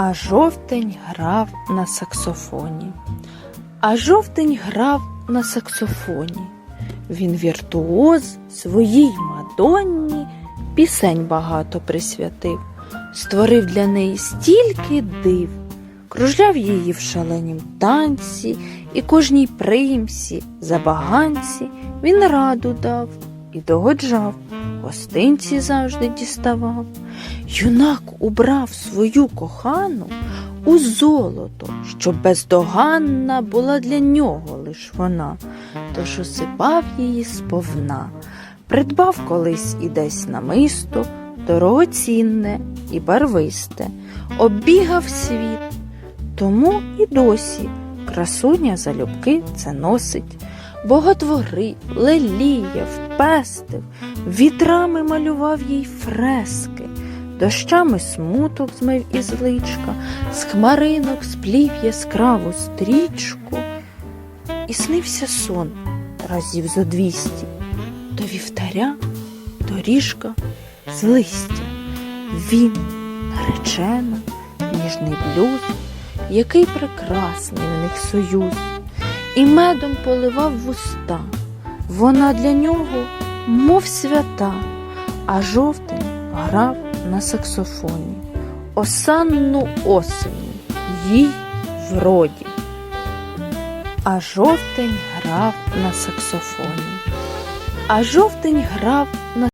А жовтень грав на саксофоні. А жовтень грав на саксофоні. Він віртуоз своїй мадонні пісень багато присвятив, створив для неї стільки див, кружляв її в шаленім танці, і кожній примсі, забаганці він раду дав і догоджав, гостинці завжди діставав. Юнак убрав свою кохану у золото, щоб бездоганна була для нього лиш вона, тож осипав її сповна, придбав колись і десь намисто, дорогоцінне і барвисте, оббігав світ, тому і досі красуня залюбки це носить, боготворив, леліяв, пестив, вітрами малював їй фрески. Дощами смуток змив із личка, з хмаринок сплів яскраву стрічку, і снився сон разів зо двісті, до вівтаря доріжка з листя. Він наречена, ніжний блюз, який прекрасний в них союз, і медом поливав вуста. Вона для нього, мов свята, а жовтень грав на саксофоні. Осанну осені їй вроді. А жовтень грав на саксофоні. А жовтень грав на